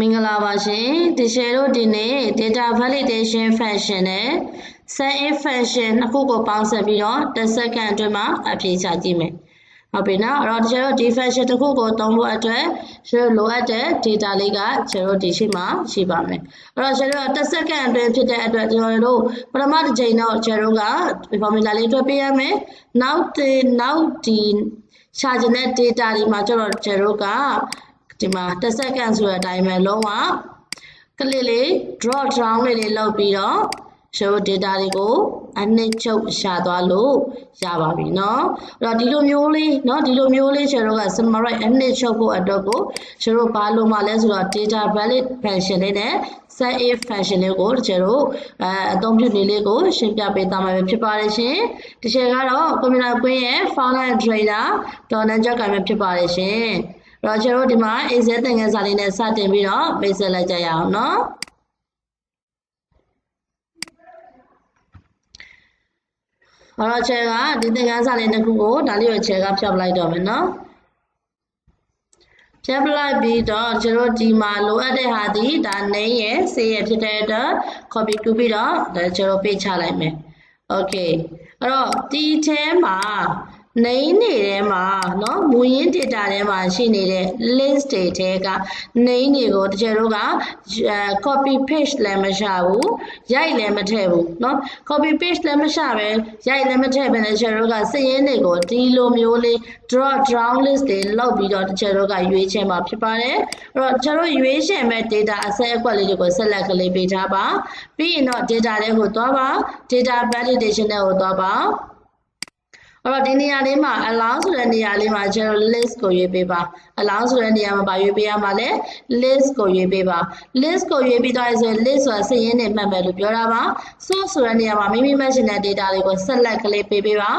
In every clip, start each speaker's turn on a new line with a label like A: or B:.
A: မင်္ဂလာပါရှင်ဒီရှယ်တို့ဒီနေ့ data validation function နဲ့ set function နှစ်ခုကိုပေါင်းစပ်ပြီးတော့တစ်စက္ကန့်အတွင်းမှာအဖြေချကြည့်မယ်ဟုတ်ပြီနော်အဲ့တော့ဒီရှယ်တို့ဒီ function တစ်ခုကိုသုံးဖို့အတွက်ရှယ်တို့လိုအပ်တဲ့ data လေးကရှယ်တို့ဒီရှိမှာရှိပါမယ်အဲ့တော့ရှယ်တို့တစ်စက္ကန့်အတွင်းဖြစ်တဲ့အတွက်ကျွန်တော်တို့ပထမတစ်ချိန်တော့ရှယ်တို့က formula လေးတွက်ပေးရမယ်နောက်နောက်ဒီရှာချင်တဲ့ data ဒီမှာကျတော့ရှယ်တို့က ဒီမှာတစ်စက္ကန့်ဆိုတဲ့အတိုင်းပဲလုံးဝကလစ်လေး drop down လေးလေးလုပ်ပြီးတော့ show data တွေကိုအနှစ်ချုပ်ရှာသွားလို့ရပါပြီเนาะအဲ့တော့ဒီလိုမျိုးလေးเนาะဒီလိုမျိုးလေးကျွန်တော်တို့က summarize အနှစ်ချုပ်ဖို့အတွက်ကိုကျွန်တော်ဘာလို့မှလဲဆိုတော့ data valid function လေးနဲ့ set if function လေးကိုကျွန်တော်အဲအသုံးပြုနေလေးကိုရှင်းပြပေးသွားမှာဖြစ်ပါတယ်ရှင်ဒီချက်ကတော့ computer ကွင်းရဲ့ founder and trader ဒေါ်နန်ကျောက်ကမှဖြစ်ပါတယ်ရှင် တော့ကျွန်တော်ဒီမှာအိဇဲသင်ခန်းစာလေးနဲ့စတင်ပြီးတော့မိတ်ဆက်လိုက်ကြရအောင်နော်အော်တော့ချဲကဒီသင်ခန်းစာလေးတစ်ခုကိုဒါလေးကိုချဲကဖြတ်ပလိုက်တော့မယ်နော်ဖြတ်ပလိုက်ပြီးတော့ကျွန်တော်ဒီမှာလိုအပ်တဲ့ဟာဒီဒါနင်းရဲ့ဆေးရဲ့ဖြစ်တဲ့အတွက် copy တူပြီးတော့ဒါကျွန်တော်ပေးချလိုက်မယ် okay အဲ့တော့ဒီ theme မှာ နေနေတဲ့မှာเนาะမူရင်း data ထဲမှာရှိနေတဲ့ list တွေထဲကနေတွေကိုတကယ်တော့က copy paste လည်းမရှာဘူးရိုက်လည်းမထည့်ဘူးเนาะ copy paste လည်းမရှာပဲရိုက်လည်းမထည့်ပဲတကယ်တော့ကစည်ရင်းတွေကိုဒီလိုမျိုးလေး drop down list တွေလောက်ပြီးတော့တကယ်တော့ကရွေးချယ်မှာဖြစ်ပါတယ်အဲ့တော့ကျွန်တော်ရွေးချယ်မဲ့ data အစဲအကွက်လေးတွေကို select ကလေးပေးထားပါပြီးရင်တော့ data တွေကိုသွားပါ data validation တွေကိုသွားပါ အဲ့တော့ဒီနေရာလေးမှာ allow ဆိုတဲ့နေရာလေးမှာကျွန်တော် list ကိုရွေးပေးပါ allow ဆိုတဲ့နေရာမှာပါရွေးပေးရမှာလဲ list ကိုရွေးပေးပါ list ကိုရွေးပြီးသွားရဆိုရင် list ဆိုတာစာရင်းနဲ့မှတ်မယ်လို့ပြောတာပါ source ဆိုတဲ့နေရာမှာမိမိမှတ်ရှင်တဲ့ data တွေကို select ကလေးပေးပေးပါ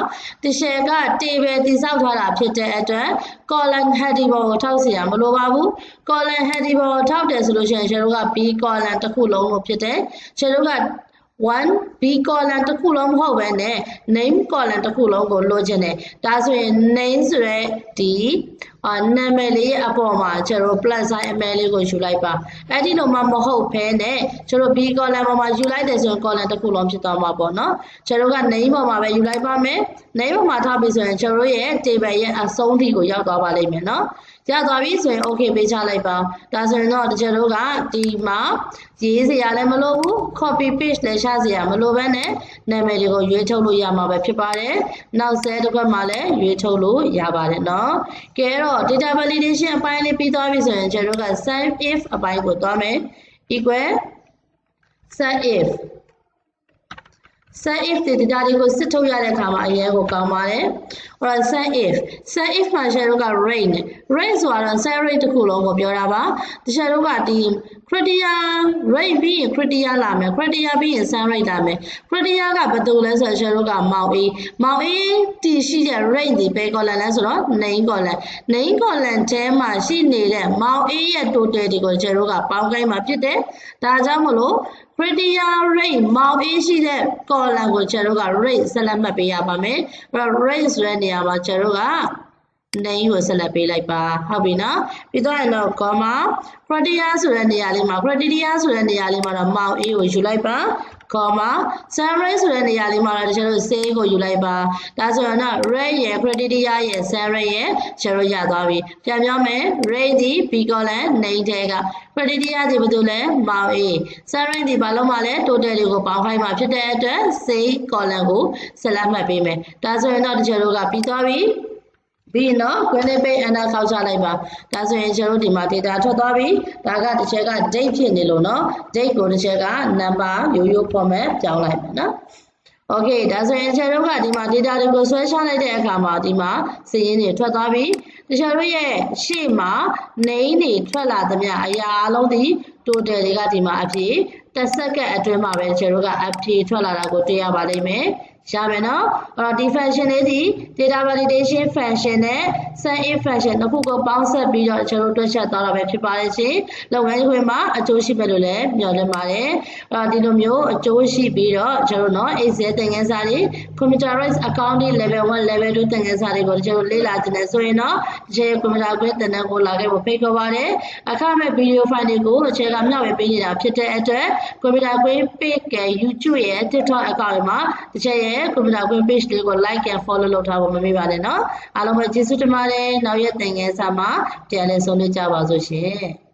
A: တရှယ်က table တည်ဆောက်ထားတာဖြစ်တဲ့အတွက် column heading ဘောကိုထောက်စီရမလိုပါဘူး column heading ဘောကိုထောက်တယ်ဆိုလို့ရှိရင်ကျွန်တော်တို့က b column တစ်ခုလုံးကိုဖြစ်တယ်ကျွန်တော်တို့က 1 B column တစ်ခုလုံးမဟုတ်ဘဲနဲ့ name column တစ်ခုလုံးကိုလိုချင်တယ်ဒါဆိုရင် name ဆိုရဲဒီ အာနာမည်လေးအပေါ်မှာကျွန်တော် plus sign အမဲလေးကိုယူလိုက်ပါအဲ့ဒီလိုမှမဟုတ်ဘဲနဲ့ကျွန်တော် B column ပေါ်မှာယူလိုက်တယ်ဆိုရင် column တစ်ခုလုံးဖြစ်သွားမှာပေါ့နော်ကျွန်တော်က name ပေါ်မှာပဲယူလိုက်ပါမယ် name ပေါ်မှာထားပြီဆိုရင်ကျွန်တော်ရဲ့ table ရဲ့အဆုံးထိကိုရောက်သွားပါလိမ့်မယ်နော်ရသွားပြီဆိုရင် okay ပေးချလိုက်ပါဒါဆိုရင်တော့ကျွန်တော်ကဒီမှာရေးစရာလည်းမလိုဘူး copy paste လည်းရှာစရာမလိုဘဲနဲ့နာမည်တွေကိုရွေးထုတ်လို့ရမှာပဲဖြစ်ပါတယ်နောက်ဆဲတစ်ခွက်မှာလည်းရွေးထုတ်လို့ရပါတယ်နော်ကဲတော့ data validation အပိုင်းလေးပြီးသွားပြီဆိုရင်ကျွန်တော်တို့က save if အပိုင်းကိုသွားမယ် equal set if set if တွေ data တွေကိုစစ်ထုတ်ရတဲ့အခါမှာအရင်ကိုကောင်းပါတယ်။ alright set if set if မှာရှယ်တို့က rain rain ဆိုတာတော့ set rate တစ်ခုလုံးကိုပြောတာပါ။တခြားတို့ကဒီ criteria rain ပြီးရင် criteria လာမယ် criteria ပြီးရင် set rate လာမယ် criteria ကဘယ်သူလဲဆိုတော့ရှယ်တို့ကမောင်အေးမောင်အေးတည်ရှိတဲ့ rain ဒီဘယ် column လဲဆိုတော့ name column name column ထဲမှာရှိနေတဲ့မောင်အေးရဲ့ total တွေကိုရှယ်တို့ကပေါင်းခိုင်းမှာဖြစ်တယ်။ဒါကြောင့်မလို့ criteria rate မောင်အေးရှိတဲ့ column ကိုကျွန်တော်တို့က rate ဆက်လက်မှတ်ပေးရပါမယ်အဲ့တော့ rate ဆိုတဲ့နေရာမှာကျွန်တော်တို့က name ကိုဆက်လက်ပေးလိုက်ပါဟုတ်ပြီနော်ပြီးတော့ရင်တော့ comma criteria ဆိုတဲ့နေရာလေးမှာ criteria ဆိုတဲ့နေရာလေးမှာတော့မောင် A ကိုယူလိုက်ပါ comma summary ဆိုတဲ့နေရာလေးမှာတော့ကျွန်တော်တို့ say ကိုယူလိုက်ပါဒါဆိုရင်တော့ rate ရဲ့ criteria ရဲ့ summary ရဲ့ကျွန်တော်ရသွားပြီပြန်ပြောမယ် rate ဒီ b column name ထဲက criteria ဒီဘာလို့လဲမောင် A summary ဒီဘာလို့မှလဲ total တွေကိုပေါင်းခိုင်းမှာဖြစ်တဲ့အတွက် say column ကိုဆက်လက်မှတ်ပေးမယ်ဒါဆိုရင်တော့ကျွန်တော်တို့ကပြီးသွားပြီ ပြီးနော် granite page enter ခောက်ချလိုက်ပါဒါဆိုရင်ကျွန်တော်တို့ဒီမှာ data ထွက်သွားပြီဒါကတစ်ချက်က date ဖြစ်နေလို့နော် date ကိုတစ်ချက်က number ရိုးရိုး format ပြောင်းလိုက်ပါနော် Okay ဒါဆိုရင်ကျွန်တော်တို့ကဒီမှာ data တွေကိုဆွဲချလိုက်တဲ့အခါမှာဒီမှာစာရင်းတွေထွက်သွားပြီတခြားတို့ရဲ့ရှေ့မှာ name တွေထွက်လာသမျှအရာအလုံးဒီ total တွေကဒီမှာအဖြစ်တစ်စက္ကန့်အတွင်းမှာပဲကျွန်တော်တို့ကအဖြေထွက်လာတာကိုတွေ့ရပါလိမ့်မယ် ရမယ်နော်အဲ့တော့ဒီ function လေးဒီ data validation function နဲ့ send in function နှစ်ခုကိုပေါင်းဆက်ပြီးတော့ကျွန်တော်တို့တွက်ချက်သွားတာပဲဖြစ်ပါတယ်ရှင်လုပ်ငန်းခွင်မှာအကျိုးရှိမယ်လို့လည်းမျှော်လင့်ပါတယ်အဲ့တော့ဒီလိုမျိုးအကျိုးရှိပြီးတော့ကျွန်တော်တို့နော် Excel သင်ခန်းစာတွေ computerized accounting level 1 level 2သင်ခန်းစာတွေကိုကျွန်တော်လေ့လာခြင်းနဲ့ဆိုရင်တော့ဒီ computer ခွင့်သင်တန်းကိုလာခဲ့ဖို့ဖိတ်ခေါ်ပါတယ်အခမဲ့ video file တွေကိုအခြေခံမျှဝေပေးနေတာဖြစ်တဲ့အတွက် computer ခွင့် page က YouTube ရဲ့ TikTok account တွေမှာတစ်ချက်ရဲ့ computer ခွင့် page လေးကို like and follow လုပ်ထားဖို့မမေ့ပါနဲ့နော်အားလုံးပဲကျေးဇူးတင်ပါတယ်နောက်ရက်သင်ခန်းစာမှာပြန်လည်ဆုံတွေ့ကြပါစို့ရှင်